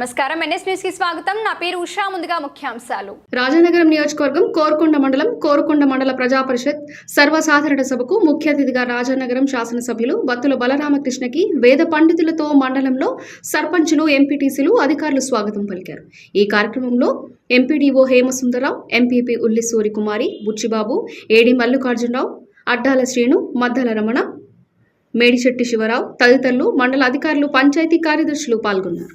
నమస్కారం. ఎన్ఎస్ న్యూస్కి స్వాగతం. నా పేరు ఉషా. ముందుగా ముఖ్యాంశాలు. రాజానగరం నియోజకవర్గం కోరుకొండ మండలం కోరుకొండ మండల ప్రజా పరిషత్ సర్వసాధారణ సభకు ముఖ్య అతిథిగా రాజానగరం శాసనసభ్యులు బత్తుల బలరామకృష్ణకి వేద పండితులతో మండలంలో సర్పంచులు ఎంపీటీసీలు అధికారులు స్వాగతం పలికారు. ఈ కార్యక్రమంలో MPDO Hemasundararao MPP Ulli Surikumari Buchibabu AD Mallikarjunarao Addala Srinu Maddala Ramana Medisetti Sivarao తదితరులు మండల అధికారులు పంచాయతీ కార్యదర్శులు పాల్గొన్నారు.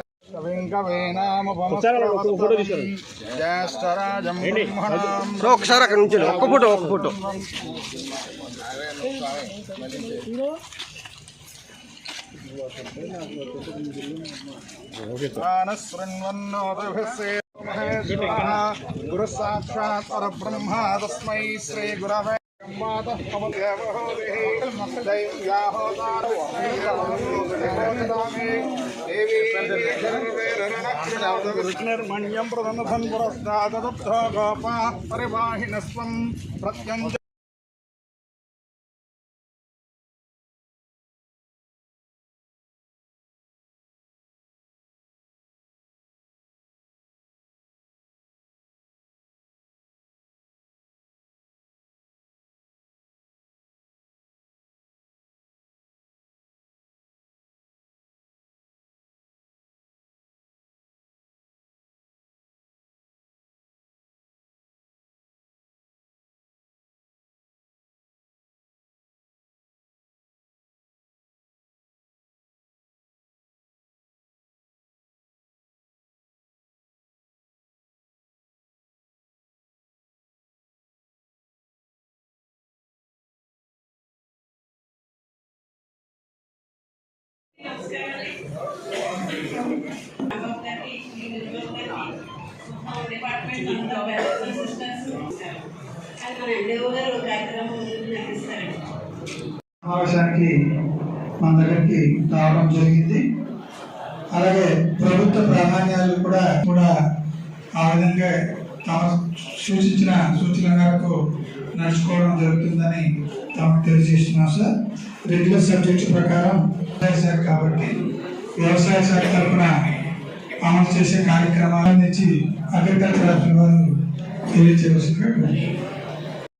ఒకసారి అక్కడ నుంచి ఒక్క ఫోటో ఒక్క ఫోటో. గురు సాక్షాత్ పరబ్రహ్మ తస్మై శ్రీ గురవే कृष्णर्मण्यं प्रदनसन् पुरस्ताददब्धगोपाः परिवाहिनस्त्वं प्रत्यञ्च సమావేశానికి మన దగ్గరికి రావడం జరిగింది. అలాగే ప్రభుత్వ ప్రాధాన్యాలు కూడా కూడా ఆ విధంగా తాము సూచించిన సూచన మేరకు నడుచుకోవడం జరుగుతుందని తమకు తెలియజేస్తున్నాం సార్. రెగ్యులర్ సబ్జెక్ట్స్ ప్రకారం వ్యవసాయ శాఖ కాబట్టి వ్యవసాయ శాఖ తరఫున అమలు చేసే కార్యక్రమాల నుంచి అగ్రికల్చర్ ఆఫీసర్ వారు